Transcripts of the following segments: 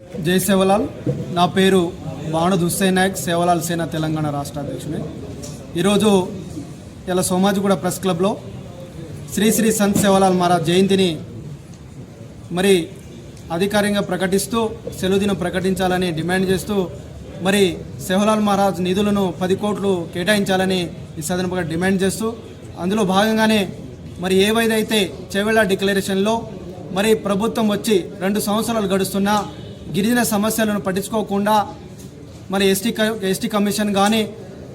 జై సేవలాల్. నా పేరు బాణుద్ హుస్సేన్ నాయక్ సేవలాల్ సేన తెలంగాణ రాష్ట్ర అధ్యక్షుని ఈరోజు ఇలా సోమాజిగూడ ప్రెస్ క్లబ్లో శ్రీ శ్రీ సంత్ సేవలాల్ మహారాజ్ జయంతిని మరి అధికారికంగా ప్రకటిస్తూ సెలవుదినం ప్రకటించాలని డిమాండ్ చేస్తూ మరి సేవలాల్ మహారాజ్ నిధులను పది కోట్లు కేటాయించాలని ఈ సదనపుగా డిమాండ్ చేస్తూ అందులో భాగంగానే మరి ఏవైతే చెవెళ్ళ డిక్లరేషన్లో మరి ప్రభుత్వం వచ్చి రెండు సంవత్సరాలు గడుస్తున్నా గిరిజన సమస్యలను పట్టించుకోకుండా మరి ఎస్టీ క- ఎస్టీ కమిషన్ కానీ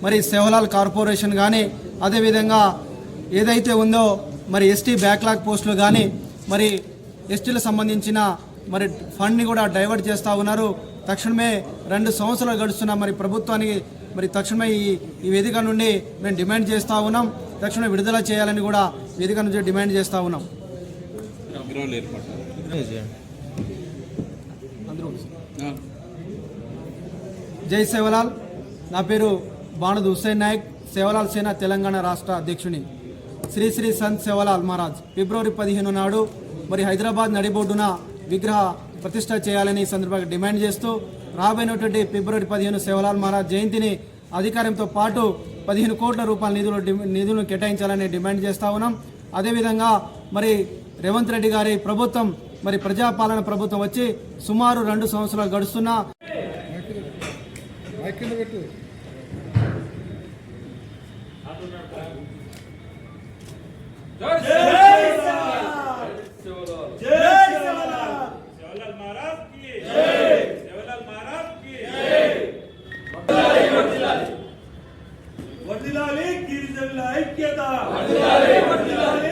మరి సేవలాల్ కార్పొరేషన్ కానీ అదేవిధంగా ఏదైతే ఉందో మరి ఎస్టీ బ్యాక్లాగ్ పోస్టులు కానీ మరి ఎస్టీలకు సంబంధించిన మరి ఫండ్ని కూడా డైవర్ట్ చేస్తూ ఉన్నారు. తక్షణమే రెండు సంవత్సరాలు గడుస్తున్న మరి ప్రభుత్వానికి మరి తక్షణమే ఈ ఈ వేదిక నుండి మేము డిమాండ్ చేస్తూ ఉన్నాం. తక్షణమే విడుదల చేయాలని కూడా వేదిక నుంచి డిమాండ్ చేస్తూ ఉన్నాం. జై సేవలాల్. నా పేరు బాణద్ హుస్సేన్ నాయక్. సేవలాల్ సేన తెలంగాణ రాష్ట్ర అధ్యక్షుని. శ్రీ శ్రీ సంత్ సేవలాల్ మహారాజ్. ఫిబ్రవరి పదిహేను నాడు మరి హైదరాబాద్ నడిబొడ్డున విగ్రహ ప్రతిష్ట చేయాలని ఈ సందర్భంగా డిమాండ్ చేస్తూ రాబోయినటువంటి ఫిబ్రవరి పదిహేను సేవలాల్ మహారాజ్ జయంతిని అధికారంతో పాటు పదిహేను కోట్ల రూపాయల నిధులు డి- నిధులను కేటాయించాలని డిమాండ్ చేస్తూ ఉన్నాం. అదేవిధంగా మరి రేవంత్ రెడ్డి గారి ప్రభుత్వం మరి ప్రజాపాలన ప్రభుత్వం వచ్చి సుమారు రెండు సంవత్సరాలు గడుస్తున్నా కింద పెట్టు వర్దిలాలి గిరిజనుల ఐక్యత వర్దిలాలి వర్దిలాలి